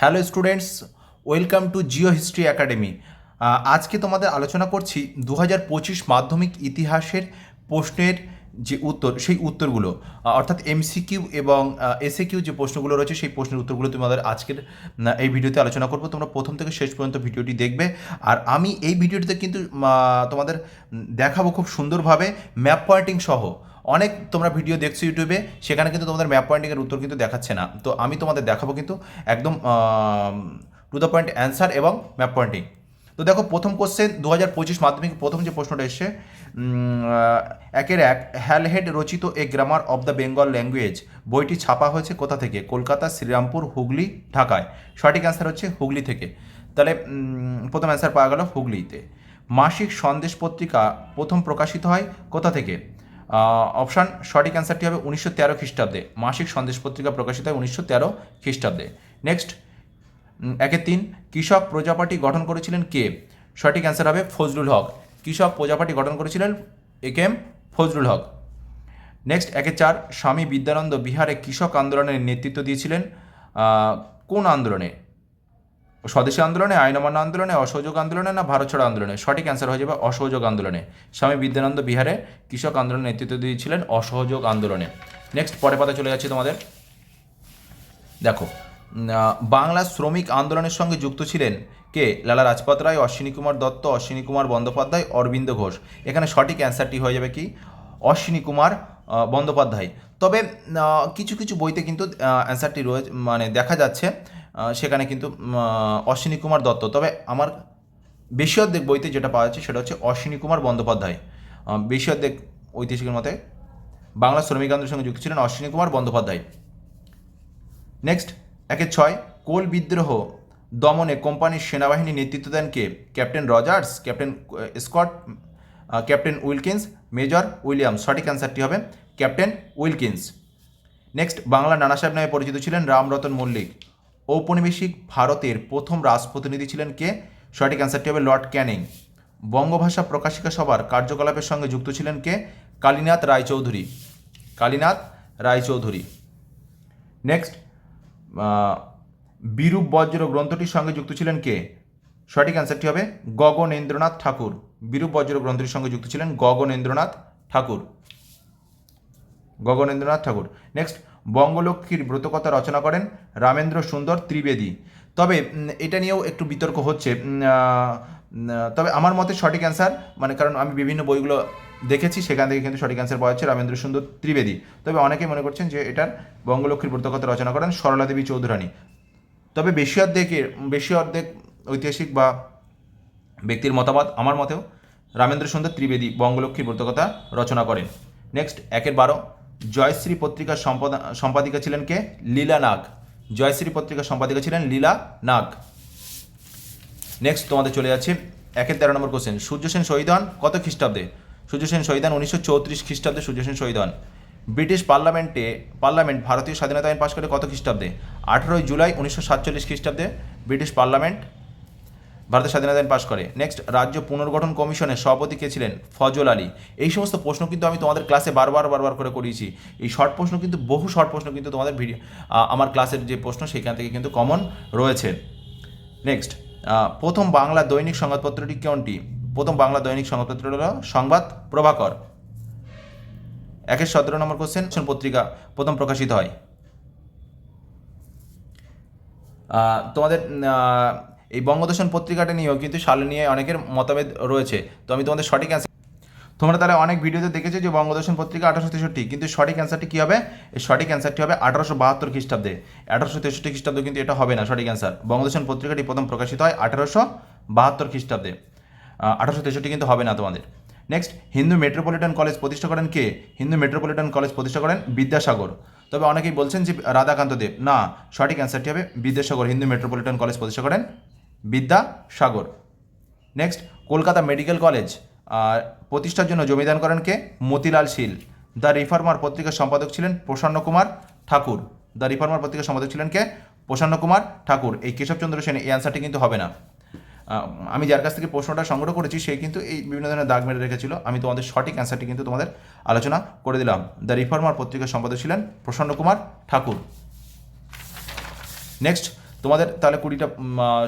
Hello students, welcome to geo history academy. আজকে তোমাদের আলোচনা করছি দু পঁচিশ মাধ্যমিক ইতিহাসের প্রশ্নের যে উত্তর, সেই উত্তরগুলো। অর্থাৎ এমসিকিউ এবং এসএ কিউ যে প্রশ্নগুলো রয়েছে, সেই প্রশ্নের উত্তরগুলো তোমাদের আজকের এই ভিডিওতে আলোচনা করব। তোমরা প্রথম থেকে শেষ পর্যন্ত ভিডিওটি দেখবে। আর আমি এই ভিডিওটিতে কিন্তু তোমাদের দেখাবো খুব সুন্দরভাবে ম্যাপ পয়েন্টিং সহ। অনেক তোমরা ভিডিও দেখছ ইউটিউবে সেখানে কিন্তু তোমাদের ম্যাপ পয়েন্টিংয়ের উত্তর কিন্তু দেখাচ্ছে না। তো আমি তোমাদের দেখাবো কিন্তু একদম টু দ্য পয়েন্ট অ্যান্সার এবং ম্যাপ পয়েন্টিং তো দেখো, প্রথম কোশ্চেন দু হাজার পঁচিশ মাধ্যমিক, প্রথম যে প্রশ্নটা এসছে একের এক হ্যালহেড রচিত a grammar of the Bengal language বইটি ছাপা হয়েছে কোথা থেকে? কলকাতা, শ্রীরামপুর, হুগলি, ঢাকায়। সঠিক অ্যান্সার হচ্ছে হুগলি থেকে। তাহলে প্রথম অ্যান্সার পাওয়া গেল হুগলিতে। মাসিক সন্দেশ পত্রিকা প্রথম প্রকাশিত হয় কোথা থেকে? অপশান সঠিক অ্যান্সারটি হবে উনিশশো তেরো খ্রিস্টাব্দে। মাসিক সন্দেশ পত্রিকা প্রকাশিত হয় উনিশশো তেরো খ্রিস্টাব্দে। নেক্সট একে তিন, কৃষক প্রজাপাটি গঠন করেছিলেন কে? সঠিক অ্যান্সার হবে ফজলুল হক। কৃষক প্রজাপাটি গঠন করেছিলেন A M? Fazlul Haq. Next একে চার, স্বামী বিদ্যানন্দ বিহারে কৃষক আন্দোলনের নেতৃত্ব দিয়েছিলেন। কোন আন্দোলনে? স্বদেশী আন্দোলনে আইন অমান্য আন্দোলনে, অসহযোগ আন্দোলনে না ভারত ছাড়ো আন্দোলনে? সঠিক অ্যান্সার হয়ে যাবে অসহযোগ আন্দোলনে। স্বামী বিদ্যানন্দ বিহারে কৃষক আন্দোলনের নেতৃত্ব দিয়েছিলেন অসহযোগ আন্দোলনে। নেক্সট পরে পাতা চলে যাচ্ছে তোমাদের। দেখো বাংলা শ্রমিক আন্দোলনের সঙ্গে যুক্ত ছিলেন কে? লালা রাজপথ রায়, অশ্বিনী কুমার দত্ত, অশ্বিনী কুমার বন্দ্যোপাধ্যায়, অরবিন্দ ঘোষ। এখানে সঠিক অ্যান্সারটি হয়ে যাবে কি? অশ্বিনী কুমার বন্দ্যোপাধ্যায়। তবে কিছু কিছু বইতে কিন্তু অ্যান্সারটি রয়েছে মানে দেখা যাচ্ছে সেখানে কিন্তু অশ্বিনী কুমার দত্ত। তবে আমার বেশি অর্ধেক বইতে যেটা পাওয়া যাচ্ছে সেটা হচ্ছে অশ্বিনী কুমার বন্দ্যোপাধ্যায়। বেশি অর্ধেক ঐতিহাসিকের মতে বাংলা শ্রমিক আন্দোলনের সঙ্গে যুক্ত ছিলেন অশ্বিনী কুমার বন্দ্যোপাধ্যায়। নেক্সট একে ছয়, কোল বিদ্রোহ দমনে কোম্পানির সেনাবাহিনী নেতৃত্ব দেন কে? Captain Rogers, captain Scott captain Wilkins, major Williams সঠিক অ্যান্সারটি হবে ক্যাপ্টেন উইলকিন্স। নেক্সট বাংলা নানা সাহেব নামে পরিচিত ছিলেন রামরতন মল্লিক। ঔপনিবেশিক ভারতের প্রথম রাজপ্রতিনিধি ছিলেন কে? সঠিক অ্যান্সারটি হবে লর্ড ক্যানিং। বঙ্গভাষা প্রকাশিকা সভার কার্যকলাপের সঙ্গে যুক্ত ছিলেন কে? কালীনাথ রায়চৌধুরী। কালীনাথ রায়চৌধুরী। নেক্সট বিরূপ বজ্র গ্রন্থটির সঙ্গে যুক্ত ছিলেন কে? সঠিক অ্যান্সারটি হবে গগনেন্দ্রনাথ ঠাকুর। বিরূপ বজ্র গ্রন্থটির সঙ্গে যুক্ত ছিলেন গগনেন্দ্রনাথ ঠাকুর। গগনেন্দ্রনাথ ঠাকুর। নেক্সট বঙ্গলক্ষ্মীর ব্রতকথা রচনা করেন রামেন্দ্র সুন্দর ত্রিবেদী। তবে এটা নিয়েও একটু বিতর্ক হচ্ছে তবে আমার মতে সঠিক অ্যান্সার মানে কারণ আমি বিভিন্ন বইগুলো দেখেছি, সেখান থেকে কিন্তু সঠিক অ্যান্সার পাওয়া যাচ্ছে রামেন্দ্র সুন্দর ত্রিবেদী। তবে অনেকে মনে করছেন যে এটার বঙ্গলক্ষ্মীর ব্রতকথা রচনা করেন সরলা দেবী চৌধুরানী। তবে বেশি অর্ধেকের, বেশি অর্ধেক ঐতিহাসিক বা ব্যক্তির মতামত আমার মতেও রামেন্দ্র সুন্দর ত্রিবেদী বঙ্গলক্ষ্মীর ব্রতকথা রচনা করেন। নেক্সট একের বারো। জয়শ্রী পত্রিকার সম্পাদা, সম্পাদিকা ছিলেন কে? লীলা নাগ। জয়শ্রী পত্রিকার সম্পাদিকা ছিলেন লীলা নাগ। নেক্সট তোমাদের চলে যাচ্ছে একের তেরো নম্বর কোশ্চেন সূর্য সেন শহীদ হন কত খ্রিস্টাব্দে? সূর্য সেন শহীদ হন উনিশশো চৌত্রিশ খ্রিস্টাব্দে সূর্য সেন শহীদ হন ব্রিটিশ পার্লামেন্টে, পার্লামেন্ট, ভারতীয় স্বাধীনতা আইন পাশ করে কত খ্রিস্টাব্দে? আঠেরোই জুলাই উনিশশো সাতচল্লিশ খ্রিস্টাব্দে ব্রিটিশ পার্লামেন্ট ভারতের স্বাধীনতা আইন পাশ করে। নেক্সট রাজ্য পুনর্গঠন কমিশনের সভাপতি কে ছিলেন? ফজল আলী। এই সমস্ত প্রশ্ন কিন্তু আমি তোমাদের ক্লাসে বারবার বারবার করে করিয়েছি। এই শর্ট প্রশ্ন কিন্তু, বহু শর্ট প্রশ্ন কিন্তু তোমাদের ভিডিও আমার ক্লাসের যে প্রশ্ন, সেখান থেকে কিন্তু কমন রয়েছে। নেক্সট প্রথম বাংলা দৈনিক সংবাদপত্রটি কোনটি? প্রথম বাংলা দৈনিক সংবাদপত্র হলো সংবাদ প্রভাকর। একের সতেরো নম্বর কোশ্চেন পত্রিকা প্রথম প্রকাশিত হয়। তোমাদের এই বঙ্গদর্শন পত্রিকাটা নিয়েও কিন্তু সাল নিয়ে অনেকের মতভেদ রয়েছে। তো আমি তোমাদের সঠিক অ্যান্সার তোমরা তাহলে অনেক ভিডিওতে দেখেছ যে বঙ্গদর্শন পত্রিকা আঠারোশো তেষট্টি, কিন্তু সঠিক অ্যান্সারটি কী হবে? এই সঠিক অ্যান্সারটি হবে আঠারোশো বাহাত্তর খ্রিস্টাব্দে। আঠারোশো তেষট্টি খ্রিস্টাব্দে কিন্তু এটা হবে না সঠিক অ্যান্সার বঙ্গদর্শন পত্রিকাটি প্রথম প্রকাশিত হয় আঠারোশো বাহাত্তর খ্রিস্টাব্দে। আঠারোশো তেষট্টি কিন্তু হবে না তোমাদের। নেক্সট হিন্দু মেট্রোপলিটন কলেজ প্রতিষ্ঠা করেন কে? হিন্দু মেট্রোপলিটন কলেজ প্রতিষ্ঠা করেন বিদ্যাসাগর। তবে অনেকেই বলছেন যে রাধাকান্ত দেব। না, সঠিক অ্যান্সারটি হবে বিদ্যাসাগর। হিন্দু মেট্রোপলিটন কলেজ প্রতিষ্ঠা করেন Vidyasagar next Kolkata medical college প্রতিষ্ঠার জন্য জমিদান করেন কে? মতিলাল শীল। দ্য রিফর্মার পত্রিকার সম্পাদক ছিলেন প্রসন্ন কুমার ঠাকুর। দ্য রিফর্মার পত্রিকার সম্পাদক ছিলেন কে? প্রসন্ন কুমার ঠাকুর। এই কেশবচন্দ্র সেন এই অ্যান্সারটি কিন্তু হবে না। আমি যার কাছ থেকে প্রশ্নটা সংগ্রহ করেছি, সে কিন্তু এই বিভিন্ন ধরনের দাগ মেরে রেখেছিল। আমি তোমাদের সঠিক অ্যান্সারটি কিন্তু তোমাদের আলোচনা করে দিলাম। দ্য রিফর্মার পত্রিকার সম্পাদক ছিলেন প্রসন্ন কুমার ঠাকুর। নেক্সট তোমাদের তাহলে কুড়িটা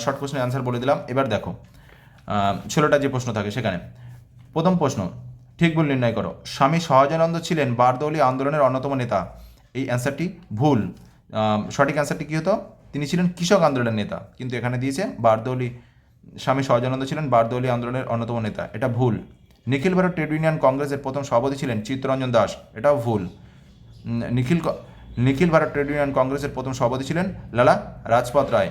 শর্ট কোশ্চেনের অ্যান্সার বলে দিলাম। এবার দেখো ষোলোটা যে প্রশ্ন থাকে সেখানে। প্রথম প্রশ্ন, ঠিক ভুল নির্ণয় করো। স্বামী সহজানন্দ ছিলেন বারদৌলি আন্দোলনের অন্যতম নেতা। এই অ্যান্সারটি ভুল। সঠিক অ্যান্সারটি কী হতো? তিনি ছিলেন কৃষক আন্দোলনের নেতা, কিন্তু এখানে দিয়েছে বারদৌলি, স্বামী সহজানন্দ ছিলেন বারদৌলি আন্দোলনের অন্যতম নেতা। এটা ভুল। নিখিল ভারত ট্রেড ইউনিয়ন কংগ্রেসের প্রথম সভাপতি ছিলেন চিত্তরঞ্জন দাস। এটাও ভুল। নিখিল নিখিল ভারত ট্রেড ইউনিয়ন কংগ্রেসের প্রথম সভাপতি ছিলেন লালা রাজপথ রায়।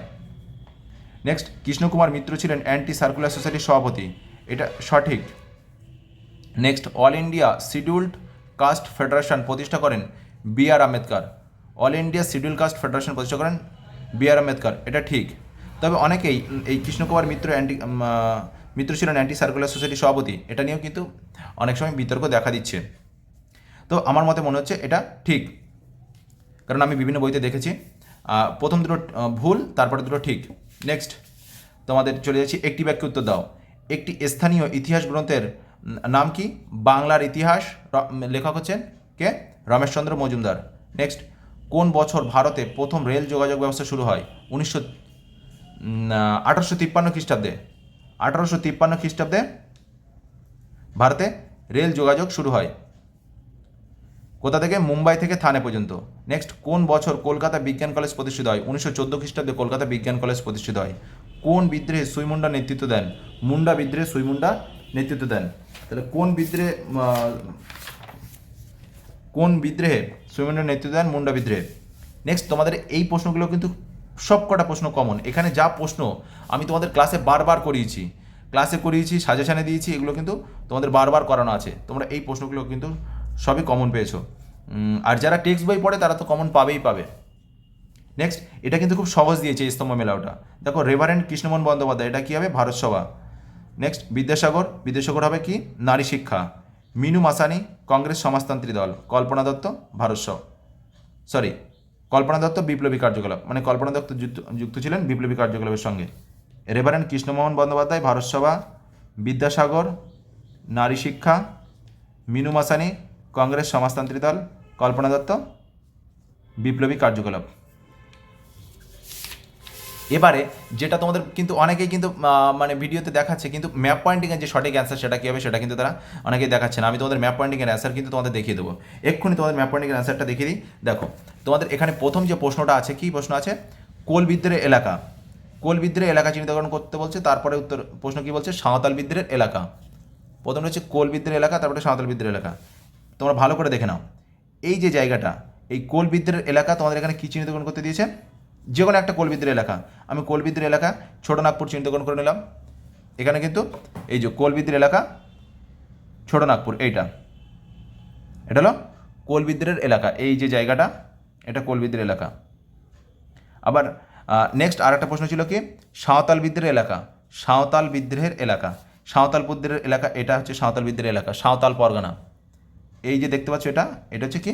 নেক্সট কৃষ্ণকুমার মিত্র ছিলেন অ্যান্টি সার্কুলার সোসাইটির সভাপতি। এটা সঠিক। Next all India scheduled caste federation প্রতিষ্ঠা করেন B R Ambedkar. All India schedule caste federation প্রতিষ্ঠা করেন বি আর আম্বেদকর। এটা ঠিক। তবে অনেকেই এই কৃষ্ণকুমার মিত্র অ্যান্টি মিত্র ছিলেন অ্যান্টি সার্কুলার সোসাইটির সভাপতি। এটা নিয়েও কিন্তু অনেক সময় বিতর্ক দেখা দিচ্ছে। তো আমার মতে মনে হচ্ছে এটা ঠিক। কারণ আমি বিভিন্ন বইতে দেখেছি। প্রথম দুটো ভুল, তারপরে দুটো ঠিক। নেক্সট তোমাদের চলে যাচ্ছি। একটি বাক্যে উত্তর দাও। একটি স্থানীয় ইতিহাস গ্রন্থের নাম কি? বাংলার ইতিহাস লেখক হচ্ছেন কে? রমেশচন্দ্র মজুমদার। নেক্সট কোন বছর ভারতে প্রথম রেল যোগাযোগ ব্যবস্থা শুরু হয়? উনিশশো আঠারোশো তিপ্পান্ন খ্রিস্টাব্দে। আঠারোশো তিপ্পান্ন খ্রিস্টাব্দে ভারতে রেল যোগাযোগ শুরু হয়। কোথা থেকে? মুম্বাই থেকে থানে পর্যন্ত। নেক্সট কোন বছর কলকাতা বিজ্ঞান কলেজ প্রতিষ্ঠিত হয়? উনিশশো চোদ্দ খ্রিস্টাব্দে কলকাতা বিজ্ঞান কলেজ প্রতিষ্ঠিত হয়। কোন বিদ্রোহে সুইমুন্ডা নেতৃত্ব দেন? মুন্ডা বিদ্রোহে সুইমুন্ডা নেতৃত্ব দেন। তাহলে কোন বিদ্রোহে কোন বিদ্রোহে সুইমুন্ডা নেতৃত্ব দেন? মুন্ডা বিদ্রোহে। নেক্সট তোমাদের এই প্রশ্নগুলো কিন্তু সব কটা প্রশ্ন কমন এখানে যা প্রশ্ন, আমি তোমাদের ক্লাসে বারবার করিয়েছি। ক্লাসে করিয়েছি সাজেশানে দিয়েছি, এগুলো কিন্তু তোমাদের বারবার করানো আছে। তোমরা এই প্রশ্নগুলো কিন্তু সবই কমন পেয়েছ। আর যারা টেক্সট বই পড়ে, তারা তো কমন পাবেই পাবে। নেক্সট এটা কিন্তু খুব সহজ দিয়েছে এই স্তম্ভ মেলা ওটা দেখো রেভারেন্ড কৃষ্ণমোহন বন্দ্যোপাধ্যায়, এটা কী হবে? ভারত সভা। নেক্সট বিদ্যাসাগর। বিদ্যাসাগর হবে কি? নারী শিক্ষা। মিনু মাসানি, কংগ্রেস সমাজতান্ত্রী দল। কল্পনা দত্ত, ভারত সভা। সরি কল্পনা দত্ত, বিপ্লবী কার্যকলাপ। মানে কল্পনা দত্ত যুক্ত ছিলেন বিপ্লবী কার্যকলাপের সঙ্গে। রেভারেন্ড কৃষ্ণমোহন বন্দ্যোপাধ্যায়, ভারত সভা। বিদ্যাসাগর, নারী শিক্ষা। মিনু মাসানি কংগ্রেস সমাজতান্ত্রিক দল, কল্পনা দত্ত, বিপ্লবী কার্যকলাপ। এবারে যেটা তোমাদের কিন্তু অনেকেই কিন্তু মানে ভিডিওতে দেখাচ্ছে, কিন্তু ম্যাপ পয়েন্টিংয়ের যে সঠিক অ্যান্সার সেটা কী হবে সেটা কিন্তু তারা অনেকেই দেখাচ্ছে না। আমি তোমাদের ম্যাপ পয়েন্টিংয়ের অ্যান্সার কিন্তু তোমাদের দেখিয়ে দেবো। এক্ষুনি তোমাদের ম্যাপ পয়েন্টিংয়ের অ্যান্সারটা দেখিয়ে দিই। দেখো, তোমাদের এখানে প্রথম যে প্রশ্নটা আছে, কী প্রশ্ন আছে? কোল বিদ্রোহের এলাকা। কোল বিদ্রোহের এলাকা চিহ্নিতকরণ করতে বলছে, তারপরে উত্তর, প্রশ্ন কী বলছে? সাঁওতাল বিদ্রোহের এলাকা। প্রথমটা হচ্ছে কোল বিদ্রোহের এলাকা, তারপরে সাঁওতাল বিদ্রোহের এলাকা। তোমরা ভালো করে দেখে নাও। এই যে জায়গাটা, এই কোল বিদ্রোহের এলাকা তোমাদের এখানে কী চিহ্নিতকরণ করতে দিয়েছে? যে কোনো একটা কোল বিদ্রোহের এলাকা। আমি কোল বিদ্রোহের এলাকা ছোট নাগপুর চিহ্নিতকরণ করে নিলাম। এখানে কিন্তু এই যে কোল বিদ্রোহের এলাকা, ছোট নাগপুর, এইটা। এটা হলো কোল বিদ্রোহের এলাকা, এই যে জায়গাটা, এটা কোল বিদ্রোহের এলাকা। আবার নেক্সট আর একটা প্রশ্ন ছিল কি? সাঁওতাল বিদ্রোহের এলাকা। সাঁওতাল বিদ্রোহের এলাকা। সাঁওতাল বিদ্রোহের এলাকা, এটা হচ্ছে সাঁওতাল বিদ্রোহের এলাকা। সাঁওতাল পরগনা। এই যে দেখতে পাচ্ছ এটা এটা হচ্ছে কি?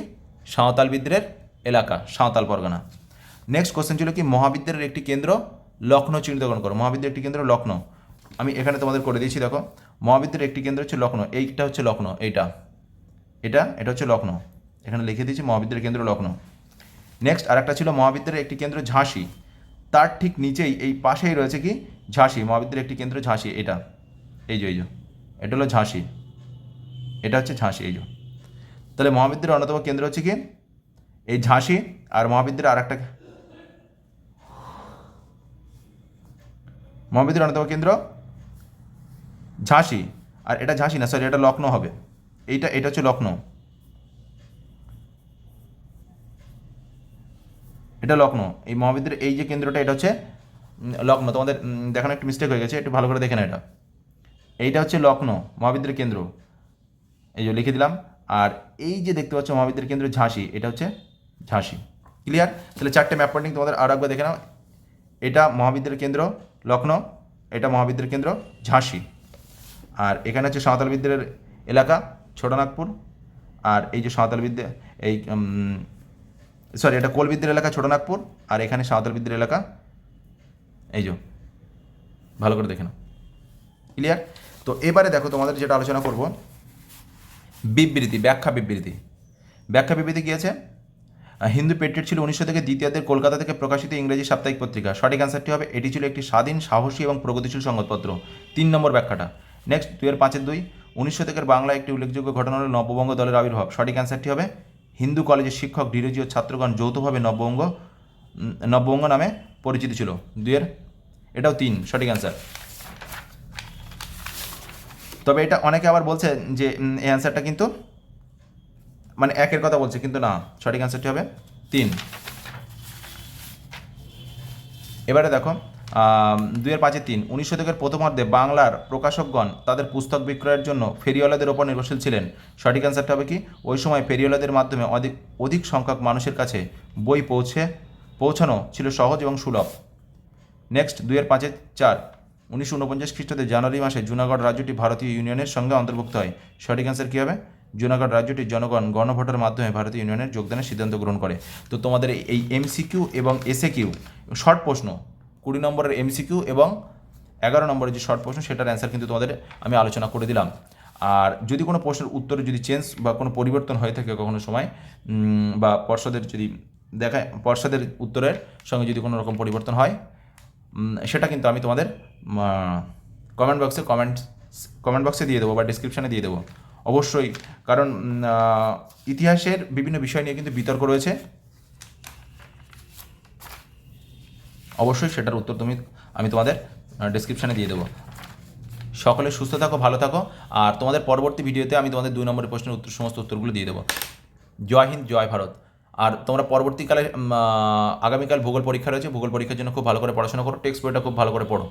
সাঁওতাল বিদ্রোহের এলাকা, সাঁওতাল পরগনা। নেক্সট কোশ্চেন ছিল কি মহাবিদ্যালয়ের একটি কেন্দ্র লখনৌ চিহ্নিতকরণ করো। মহাবিদ্যালয়ের একটি কেন্দ্র লখনৌ। আমি এখানে তোমাদের করে দিয়েছি, দেখো। মহাবিদ্যালয়ের একটি কেন্দ্র হচ্ছে লখনৌ। এইটা হচ্ছে লখনৌ, এইটা। এটা এটা হচ্ছে লখনৌ। এখানে লিখে দিয়েছি মহাবিদ্যালয়ের কেন্দ্র লখনৌ। নেক্সট আরেকটা ছিল মহাবিদ্যালয়ের একটি কেন্দ্র ঝাঁসি। তার ঠিক নিচেই, এই পাশেই রয়েছে কি? ঝাঁসি মহাবিদ্যালয়ের একটি কেন্দ্র ঝাঁসি, এটা। এই যে এই যে। এটা হলো ঝাঁসি। এটা হচ্ছে ঝাঁসি, এই যে। তাহলে মহাবিদ্যালয়ের অন্যতম কেন্দ্র হচ্ছে কি? এই ঝাঁসি আর মহাবিদ্যালয়ের আর একটা মহাবিদ্যালয়ের অন্যতম কেন্দ্র? ঝাঁসি। আর এটা ঝাঁসি না সরি এটা লখনৌ হবে। এইটা, এটা হচ্ছে লখনৌ। এটা লখনৌ। এই মহাবিদ্যালয়ের এই যে কেন্দ্রটা, এটা হচ্ছে লখনৌ। তোমাদের দেখানো একটু মিস্টেক হয়ে গেছে, একটু ভালো করে দেখে না এটা। এইটা হচ্ছে লখনৌ মহাবিদ্যালয়ের কেন্দ্র। এই যে লিখে দিলাম। আর এই যে দেখতে পাচ্ছ মহাবিদ্যালয়ের কেন্দ্র ঝাঁসি, এটা হচ্ছে ঝাঁসি। ক্লিয়ার তাহলে চারটে ম্যাপ পয়েন্টিং তোমাদের আর একবার দেখে নাও। এটা মহাবিদ্যালয়ের কেন্দ্র লখনৌ এটা মহাবিদ্যালয়ের কেন্দ্র ঝাঁসি। আর এখানে হচ্ছে সাঁওতাল বিদ্যালয়ের এলাকা, ছোটনাগপুর। আর এই যে সাঁওতাল বিদ্যা এই সরি এটা কোল বিদ্যালয় এলাকা, ছোটনাগপুর। আর এখানে সাঁওতাল বিদ্যালয় এলাকা, এই যে, ভালো করে দেখে নাও। ক্লিয়ার তো এবারে দেখো তোমাদের যেটা আলোচনা করব। বিবৃতি, ব্যাখ্যা বিবৃতি। ব্যাখ্যা বিবৃতি কি আছে? হিন্দু পেট্রিয়ট ছিল উনিশশো থেকে দ্বিতীয়াদের কলকাতা থেকে প্রকাশিত ইংরেজি সাপ্তাহিক পত্রিকা। সঠিক অ্যান্সারটি হবে, এটি ছিল একটি স্বাধীন, সাহসী এবং প্রগতিশীল সংবাদপত্র। তিন নম্বর ব্যাখ্যাটা। নেক্সট দুইয়ের পাঁচের দুই। উনিশশো থেকে বাংলা একটি উল্লেখযোগ্য ঘটনা হল নববঙ্গ দলের আবির্ভাব। সঠিক অ্যান্সারটি হবে, হিন্দু কলেজের শিক্ষক ডিরোজি ও ছাত্রগণ যৌথভাবে নববঙ্গ নববঙ্গ নামে পরিচিত ছিল। দুইয়ের, এটাও তিন, সঠিক অ্যান্সার তবে এটা অনেকে আবার বলছে যে এই অ্যান্সারটা কিন্তু মানে একের কথা বলছে কিন্তু না সঠিক অ্যান্সারটি হবে তিন। এবারে দেখো আম, দুইয়ের পাঁচে তিন। উনিশ শতকের প্রথমার্ধে বাংলার প্রকাশকগণ তাদের পুস্তক বিক্রয়ের জন্য ফেরিওয়ালাদের ওপর নির্ভরশীল ছিলেন। সঠিক অ্যান্সারটা হবে কি? ওই সময় ফেরিওয়ালাদের মাধ্যমে অধিক অধিক সংখ্যক মানুষের কাছে বই পৌঁছে পৌঁছানো ছিল সহজ এবং সুলভ। নেক্সট দুইয়ের পাঁচে চার। উনিশশো উনপঞ্চাশ খ্রিস্টাব্দে জানুয়ারি মাসে জুনাগড় রাজ্যটি ভারতীয় ইউনিয়নের সঙ্গে অন্তর্ভুক্ত হয়। সঠিক অ্যান্সার কী হবে? জুনাগড় রাজ্যটির জনগণ গণভোটের মাধ্যমে ভারতীয় ইউনিয়নের যোগদানের সিদ্ধান্ত গ্রহণ করে। তো তোমাদের এই এমসিকিউ এবং এসএ কিউ শর্ট প্রশ্ন, কুড়ি নম্বরের এমসিকিউ এবং এগারো নম্বরের যে শর্ট প্রশ্ন, সেটার অ্যান্সার কিন্তু তোমাদের আমি আলোচনা করে দিলাম। আর যদি কোনো প্রশ্নের উত্তরে যদি চেঞ্জ বা কোনো পরিবর্তন হয়ে থাকে কখনো সময় বা পর্ষদের যদি দেখায়, পর্ষদের উত্তরের সঙ্গে যদি কোনো রকম পরিবর্তন হয় সেটা কিন্তু আমি তোমাদের কমেন্ট বক্সে কমেন্ট কমেন্ট বক্সে দিয়ে দেবো বা ডিসক্রিপশানে দিয়ে দেবো। অবশ্যই, কারণ ইতিহাসের বিভিন্ন বিষয় নিয়ে কিন্তু বিতর্ক রয়েছে। অবশ্যই সেটার উত্তর তুমি, আমি তোমাদের ডিসক্রিপশানে দিয়ে দেবো। সকলে সুস্থ থাকো, ভালো থাকো, আর তোমাদের পরবর্তী ভিডিওতে আমি তোমাদের দুই নম্বরের প্রশ্নের উত্তর, সমস্ত উত্তরগুলো দিয়ে দেবো। জয় হিন্দ, জয় ভারত। আর তোমরা পরবর্তীকালে আগামীকাল ভূগোল পরীক্ষা রয়েছে, ভূগোল পরীক্ষার জন্য খুব ভালো করে পড়াশোনা করো, টেক্সট বইটা খুব ভালো করে পড়ো।